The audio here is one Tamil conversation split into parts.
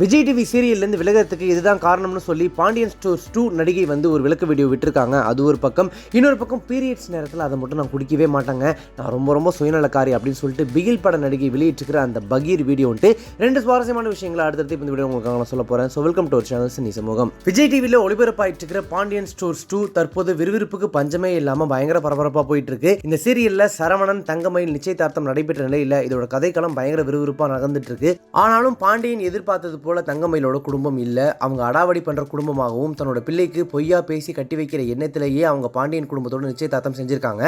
விஜய் டிவி சீரியல்லேருந்து விலகிறதுக்கு இதுதான் காரணம்னு சொல்லி பாண்டியன் ஸ்டோர்ஸ் டூ நடிகை வந்து ஒரு விளக்க வீடியோ விட்டுருக்காங்க. அது ஒரு பக்கம். இன்னொரு பக்கம் பீரியட்ஸ் நேரத்தில் அதை மட்டும் நான் குடிக்கவே மாட்டாங்க. நான் ரொம்ப ரொம்ப சுயநலக்காரி அப்படின்னு சொல்லிட்டு பிகில் பட நடிகை வெளியிட்டிருக்கிற அந்த பகீர் வீடியோன்ட்டு ரெண்டு சுவாரஸ்யமான விஷயங்களை அடுத்தடுத்து இந்த வீடியோ உங்களுக்கு நான் சொல்ல போகிறேன் ஸோ வெல்கம் டு ஒரு சேனல் சினி சமூகம் விஜய் டிவியில் ஒளிபரப்பாயிட்டு இருக்கிற பாண்டியன் ஸ்டோர்ஸ் டூ தற்போது விறுவிறுப்புக்கு பஞ்சமே இல்லாமல் பயங்கர பரபரப்பாக போயிட்டு இருக்கு இந்த சீரியலில் சரவணன் தங்கமயில் நிச்சயதார்த்தம் நடைபெற்ற நிலையில் இதோட கதைக்களம் பயங்கர விறுவிறுப்பாக நடந்துட்டு இருக்கு ஆனாலும் பாண்டியன் எதிர்பார்த்தது போல தங்கமயிலோட குடும்பம் இல்லை. அவங்க அடாவடி பண்ணுற குடும்பமாகவும் தன்னோட பிள்ளைக்கு பொய்யா பேசி கட்டி வைக்கிற எண்ணத்திலேயே அவங்க பாண்டியன் குடும்பத்தோட நிச்சயதார்த்தம் செஞ்சிருக்காங்க.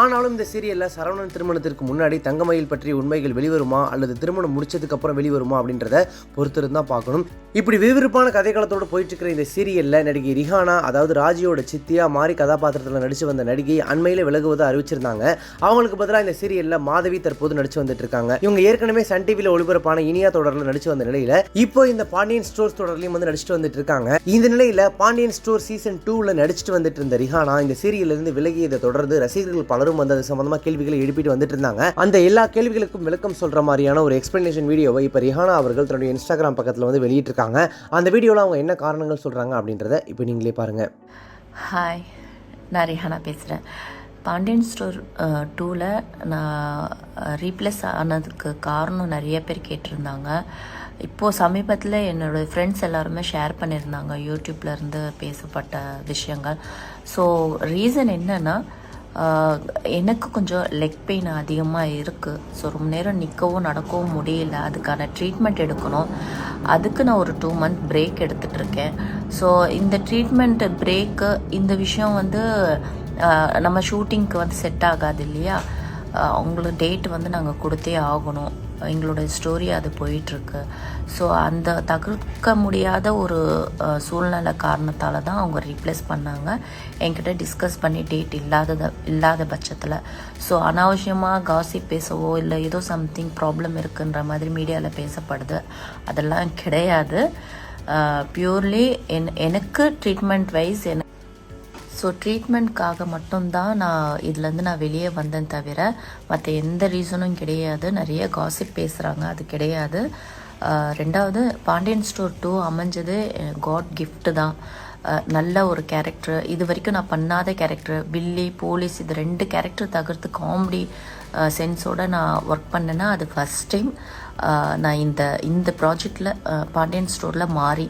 ஆனாலும் இந்த சீரியலில் சரவணன் திருமணத்திற்கு முன்னாடி தங்கமயில் பற்றிய உண்மைகள் வெளிவருமா அல்லது திருமணம் முடிச்சதுக்கு அப்புறம் வெளிவருமா அப்படின்றத பொறுத்திருந்து தான் பார்க்கணும். இப்படி விறுவிறுப்பான கதைக்களத்தோட போயிட்டு இருக்கிற இந்த சீரியலில் நடிகை ரிஹானா அதாவது ராஜியோட சித்தியா மாறி கதாபாத்திரத்தில் நடித்து வந்த நடிகை அண்மையில் விலகுவதை அறிவிச்சிருந்தாங்க. அவங்களுக்கு பதிலாக இந்த சீரியலில் மாதவி தற்போது நடிச்சு வந்துட்டு இருக்காங்க. இவங்க ஏற்கனவே சன் டிவியில் ஒளிபரப்பான இனியா தொடரில் நடிச்சு வந்த நிலையில் இப்போ இப்போ இந்த பாண்டியன் ஸ்டோர்ஸ் தொடர்லையும் வந்து நடிச்சுட்டு வந்துட்டு இருக்காங்க. இந்த நிலையில பாண்டியன் ஸ்டோர் சீசன் டூவில் நடிச்சுட்டு வந்துட்டு இருந்த ரிஹானா இந்த சீரியல் இருந்து விலகியதை தொடர்ந்து ரசிகர்கள் பலரும் வந்து அது சம்பந்தமா கேள்விகளை எழுப்பிட்டு வந்துட்டு இருந்தாங்க. அந்த எல்லா கேள்விகளுக்கும் விளக்கம் சொல்ற மாதிரியான ஒரு எக்ஸ்பிளனேஷன் வீடியோவை இப்போ ரிஹானா அவர்கள் தன்னுடைய இன்ஸ்டாகிராம் பக்கத்தில் வந்து வெளியிட்டிருக்காங்க. அந்த வீடியோவில் அவங்க என்ன காரணங்கள் சொல்றாங்க அப்படின்றத இப்போ நீங்களே பாருங்க. ஹாய் நான் ரிஹானா பேசுகிறேன் பாண்டியன் ஸ்டோர் டூவில் நான் ரீப்ளேஸ் ஆனதுக்கு காரணம் நிறைய பேர் கேட்டிருந்தாங்க. இப்போது சமீபத்தில் என்னோடய ஃப்ரெண்ட்ஸ் எல்லாருமே ஷேர் பண்ணியிருந்தாங்க. யூடியூப்லேருந்து பேசப்பட்ட விஷயங்கள். ஸோ ரீசன் என்னென்னா எனக்கு கொஞ்சம் லெக் பெயின் அதிகமாக இருக்குது ஸோ ரொம்ப நேரம் நிற்கவும் நடக்கவும் முடியல. அதுக்கான ட்ரீட்மெண்ட் எடுக்கணும். அதுக்கு நான் ஒரு டூ மந்த் பிரேக் எடுத்துகிட்ருக்கேன் ஸோ இந்த ட்ரீட்மெண்ட் பிரேக்கு இந்த விஷயம் வந்து நம்ம ஷூட்டிங்க்கு வந்து செட் ஆகாது இல்லையா? அவங்களுக்கு டேட் வந்து நாங்கள் கொடுத்தே ஆகணும். எங்களோட ஸ்டோரி அது போயிட்டுருக்கு. ஸோ அந்த தவிர்க்க முடியாத ஒரு சூழ்நிலை காரணத்தால் தான் அவங்க ரீப்ளேஸ் பண்ணாங்க. என்கிட்ட டிஸ்கஸ் பண்ணி டேட் இல்லாதத இல்லாத பட்சத்தில். ஸோ அனாவசியமாக காசிப் பேசவோ இல்லை ஏதோ சம்திங் ப்ராப்ளம் இருக்குன்ற மாதிரி மீடியாவில் பேசப்படுது. அதெல்லாம் கிடையாது. பியூர்லி என் எனக்கு ட்ரீட்மெண்ட் வைஸ் என ஸோ ட்ரீட்மெண்ட்காக மட்டும்தான் நான் இதுலேருந்து நான் வெளியே வந்தேன் தவிர மற்ற எந்த ரீசனும் கிடையாது. நிறைய காசிப் பேசுகிறாங்க அது கிடையாது. ரெண்டாவது பாண்டியன் ஸ்டோர் டூ அமைஞ்சது காட் கிஃப்ட்டு தான். நல்ல ஒரு கேரக்டர் இது வரைக்கும் நான் பண்ணாத கேரக்டர் பில்லி போலீஸ் இது ரெண்டு கேரக்டர் தவிர்த்து காமெடி சென்ஸோட நான் ஒர்க் பண்ணேன்னா அது ஃபஸ்ட் டைம் நான் இந்த இந்த ப்ராஜெக்டில் பாண்டியன் ஸ்டோரில் மாறி.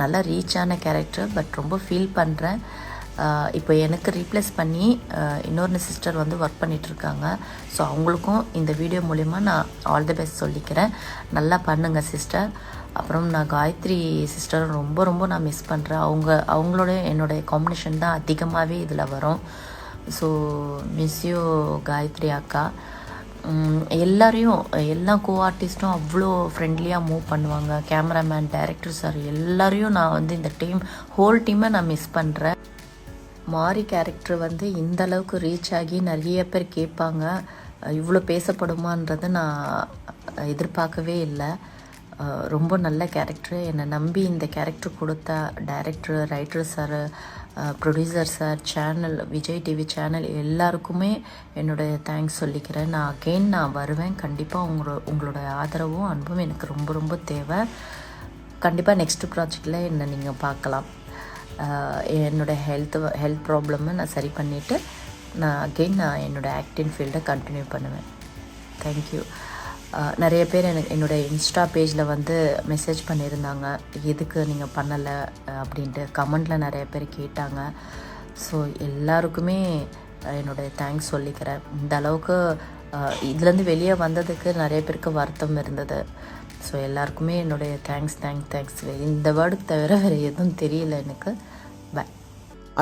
நல்லா ரீச் ஆன கேரக்டர் பட் ரொம்ப ஃபீல் பண்ணுறேன் இப்போ எனக்கு ரீப்ளேஸ் பண்ணி இன்னொரு சிஸ்டர் வந்து ஒர்க் பண்ணிகிட்ருக்காங்க ஸோ அவங்களுக்கும் இந்த வீடியோ மூலிமா நான் ஆல் தி பெஸ்ட் சொல்லிக்கிறேன். நல்லா பண்ணுங்கள் சிஸ்டர் அப்புறம் நான் காயத்ரி சிஸ்டர் ரொம்ப ரொம்ப நான் மிஸ் பண்ணுறேன் அவங்க அவங்களோட என்னுடைய காம்பினேஷன் தான் அதிகமாகவே இதில் வரும். ஸோ மிஸ் யூ காயத்ரி அக்கா. எல்லாரையும் எல்லா கோ ஆர்டிஸ்ட்டும் அவ்வளோ ஃப்ரெண்ட்லியாக மூவ் பண்ணுவாங்க. கேமராமேன் டைரக்டர் சார் எல்லாரையும் நான் வந்து இந்த டீம் ஹோல் டீமை நான் மிஸ் பண்ணுறேன் மாரி கேரக்டர் வந்து இந்த அளவுக்கு ரீச் ஆகி நிறைய பேர் கேட்பாங்க. இவ்வளோ பேசப்படுமான்றது நான் எதிர்பார்க்கவே இல்லை. ரொம்ப நல்ல கேரக்டர் என்னை நம்பி இந்த கேரக்டர் கொடுத்த director writer sir producer sir channel Vijay TV channel எல்லாருக்குமே என்னுடைய தேங்க்ஸ் சொல்லிக்கிறேன். நான் அகெயின் நான் வருவேன். கண்டிப்பாக உங்களோட உங்களோட ஆதரவும் அன்பும் எனக்கு ரொம்ப ரொம்ப தேவை. கண்டிப்பாக நெக்ஸ்ட் ப்ராஜெக்டில் என்னை நீங்கள் பார்க்கலாம். என்னோடய என்னோட ஹெல்த் ஹெல்த் ப்ராப்ளமை நான் சரி பண்ணிவிட்டு நான் அகெயின் நான் என்னோடய ஆக்டிங் ஃபீல்டை கண்டினியூ பண்ணுவேன். தேங்க்யூ நிறைய பேர் எனக்கு என்னோடய இன்ஸ்டா பேஜில் வந்து மெசேஜ் பண்ணியிருந்தாங்க. எதுக்கு நீங்கள் பண்ணலை? அப்படின்ட்டு கமெண்டில் நிறைய பேர் கேட்டாங்க. ஸோ எல்லாருக்குமே என்னோடய தேங்க்ஸ் சொல்லிக்கிறேன். இந்த அளவுக்கு இதுலேருந்து வெளியே வந்ததுக்கு நிறைய பேருக்கு வருத்தம் இருந்தது. ஸோ எல்லாருக்குமே என்னுடைய தேங்க்ஸ் தேங்க்ஸ் தேங்க்ஸ் இந்த வேர்டுக்கு தவிர வேறு எதுவும் தெரியல எனக்கு. பை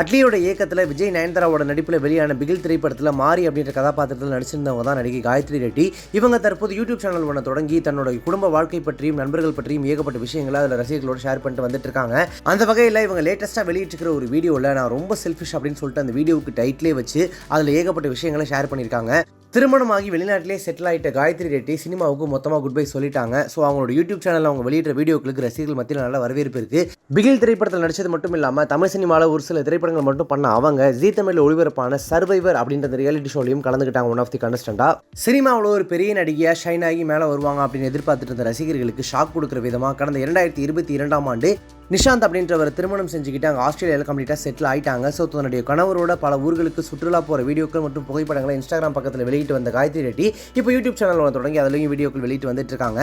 அட்லியோட இயக்கத்தில் விஜய் நயன்தாராவோட நடிப்பில் வெளியான பிகில் திரைப்படத்தில் மாரி அப்படின்ற கதாபாத்திரத்தில் நடிச்சிருந்தவங்க தான் நடிகை காயத்ரி ரெட்டி. இவங்க தற்போது யூடியூப் சேனல் ஒன்று தொடங்கி தன்னோட குடும்ப வாழ்க்கை பற்றியும் நண்பர்கள் பற்றியும் ஏகப்பட்ட விஷயங்களை அதில் ரசிகர்களோடு ஷேர் பண்ணிட்டு வந்துட்டு இருக்காங்க. அந்த வகையில் இவங்க லேட்டஸ்ட்டாக வெளியிட்டிருக்கிற ஒரு வீடியோவில் நான் ரொம்ப செல்ஃபிஷ் அப்படின்னு சொல்லிட்டு அந்த வீடியோவுக்கு டைட்டிலே வச்சு அதில் ஏகப்பட்ட விஷயங்களை ஷேர் பண்ணியிருக்காங்க. திருமணமாகி வெளிநாட்டிலே செட்டில் ஆகிட்ட காயத்ரி ரெட்டி சினிமாவுக்கு மொத்தமாக குட் பை சொல்லிட்டாங்க. ஸோ அவங்களோட யூடியூப் சேனலில் அவங்க வெளியிட்ட வீடியோக்களுக்கு ரசிகர்கள் மத்தியில் நல்ல வரவேற்பு இருக்குது பிகில் திரைப்படத்தில் நடித்தது மட்டும் இல்லாமல் தமிழ் சினிமாவில் ஒரு சில திரைப்படங்கள் மட்டும் பண்ண அவங்க ஜீ தமிழில் ஒளிபரப்பான சர்வைவர் அப்படின்ற ரியாலிட்டி ஷோலையும் கலந்துக்கிட்டாங்க ஒன் ஆஃப் தி கண்டஸ்டண்டாக சினிமாவில் ஒரு பெரிய நடிகையாக ஷைன் ஆகி மேலே வருவாங்க அப்படின்னு எதிர்பார்த்துட்டு இருந்த ரசிகர்களுக்கு ஷாக் கொடுக்குற விதமாக கடந்த இரண்டாயிரத்தி இருபத்தி இரண்டாம் ஆண்டு நிஷாந்த் அப்படின்றவர் திருமணம் செஞ்சுக்கிட்டு அங்கே ஆஸ்திரேலியாவில் கம்ப்ளீட்டாக செட்டில் ஆயிட்டாங்க. ஸோ தன்னுடைய கணவரோட பல ஊர்களுக்கு சுற்றுலா போகிற வீடியோக்கள் மற்றும் புகைப்படங்களை இன்ஸ்டாகிராம் பக்கத்தில் வெளியே வெளியிட்டு வந்த காயத்ரி ரெட்டி இப்போ யூடியூப் சேனல் ஒன்று தொடங்கி அதுலேயும் வீடியோக்கள் வெளியிட்டு வந்துட்டு இருக்காங்க.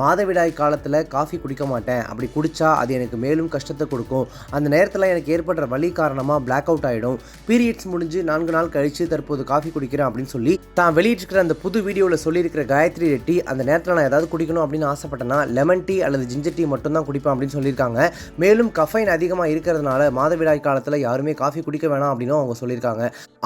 மாதவிடாய் காலத்தில் காஃபி குடிக்க மாட்டேன். அப்படி குடித்தா அது எனக்கு மேலும் கஷ்டத்தை கொடுக்கும். அந்த நேரத்தில் எனக்கு ஏற்படுற வழி காரணமாக பிளாக் அவுட் ஆகிடும் பீரியட்ஸ் முடிஞ்சு நான்கு நாள் கழித்து தற்போது காஃபி குடிக்கிறேன் அப்படின்னு சொல்லி தான் வெளியிட்டிருக்கிற அந்த புது வீடியோவில் சொல்லியிருக்கிற காயத்ரி ரெட்டி அந்த நேரத்தில் நான் ஏதாவது குடிக்கணும் அப்படின்னு ஆசைப்பட்டேன்னா லெமன் டீ அல்லது ஜிஞ்சர் டீ மட்டும் தான் குடிப்பேன் அப்படின்னு சொல்லியிருக்காங்க. மேலும் கஃபைன் அதிகமாக இருக்கிறதுனால மாதவிடாய் காலத்தில் யாருமே காஃபி குடிக்க வேணாம் அப்படின்னு அவங்க சொல்லியிருக்காங்க.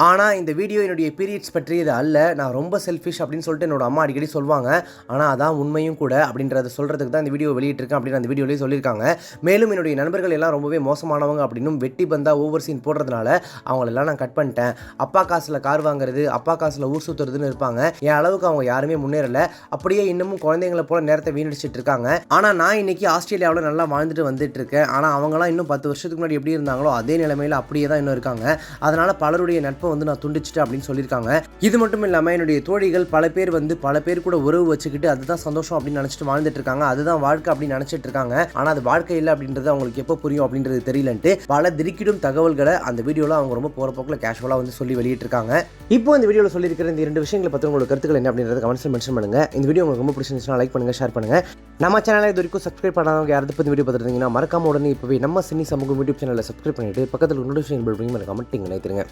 ஆனால் இந்த வீடியோ என்னுடைய பீரியட்ஸ் பற்றியது அல்ல. நான் ரொம்ப செல்ஃபிஷ் அப்படின்னு சொல்லிட்டு என்னோட அம்மா அடிக்கடி சொல்லுவாங்க ஆனால் அதான் உண்மையும் கூட அப்படின்றத சொல்கிறதுக்கு தான் இந்த வீடியோ வெளியிட்டிருக்கேன் அப்படின்னு அந்த வீடியோலேயே சொல்லியிருக்காங்க. மேலும் என்னுடைய நண்பர்கள் எல்லாம் ரொம்பவே மோசமானவங்க அப்படின்னும் வெட்டி பந்தா ஓவர் சீன் போடுறதுனால அவங்களெல்லாம் நான் கட் பண்ணிட்டேன். அப்பா காசில் கார் வாங்குறது அப்பா காசில் ஊர் சுற்றுறதுன்னு இருப்பாங்க. என் அளவுக்கு அவங்க யாருமே முன்னேறல. அப்படியே இன்னமும் குழந்தைங்களை போல நேரத்தை வீணடிச்சிட்டு இருக்காங்க. ஆனால் நான் இன்னைக்கு ஆஸ்திரேலியாவில் நல்லா வாழ்ந்துட்டு வந்துட்டு இருக்கேன் ஆனால் அவங்களாம் இன்னும் பத்து வருஷத்துக்கு முன்னாடி எப்படி இருந்தாங்களோ அதே நிலைமையில் அப்படியே தான் இன்னும் இருக்காங்க. அதனால பலருடைய நட்பை வந்து நான் துண்டிச்சிட்டேன் அப்படின்னு சொல்லியிருக்காங்க. இது மட்டும் இல்லாமல் என்னுடைய தோழிகள் பல பேர் வந்து பல பேர் கூட உறவு வச்சுக்கிட்டு அதுதான் சந்தோஷம் அப்படின்னு நினச்சிட்டு வாழ்ந்துட்டு இருக்காங்க. அதுதான் வாழ்க்கை அப்படின்னு நினச்சிட்டு இருக்காங்க. ஆனால் அது வாழ்க்கை இல்லை அப்படின்றது அவங்களுக்கு எப்போ புரியும் அப்படின்றது தெரியலன்ட்டு பல திருக்கிடும் தகவல்களை அந்த வீடியோவில் அவங்க ரொம்ப போகிற போக்கில் கேஷுவலாக வந்து சொல்லி வெளியிட்டிருக்காங்க. இப்போ இந்த வீடியோவில் சொல்லியிருக்கிற இந்த இரண்டு விஷயங்களை பற்றி உங்களோட கருத்துக்கள் என்ன அப்படின்றத கமெண்ட்ஸில் மென்ஷன் பண்ணுங்க. இந்த வீடியோ உங்களுக்கு ரொம்ப பிடிச்சிருந்துச்சுன்னா லைக் பண்ணுங்க ஷேர் பண்ணுங்க. நம்ம சேனலை இது வரைக்கும் சப்ஸ்கிரைப் பண்ணாதவங்க யாராவது பற்றி வீடியோ பார்த்துருந்தீங்கன்னா மறக்காம உடனே இப்போவே நம்ம சினி சமூகம் யூடியூப் சேனலில் சப்ஸ்கிரைப் பண்ணிட்டு பக்கத்தில் நோட்டிஃபிகேஷன் பில் பண்ணி கமெண்ட்டிங் நினைத்துருங்க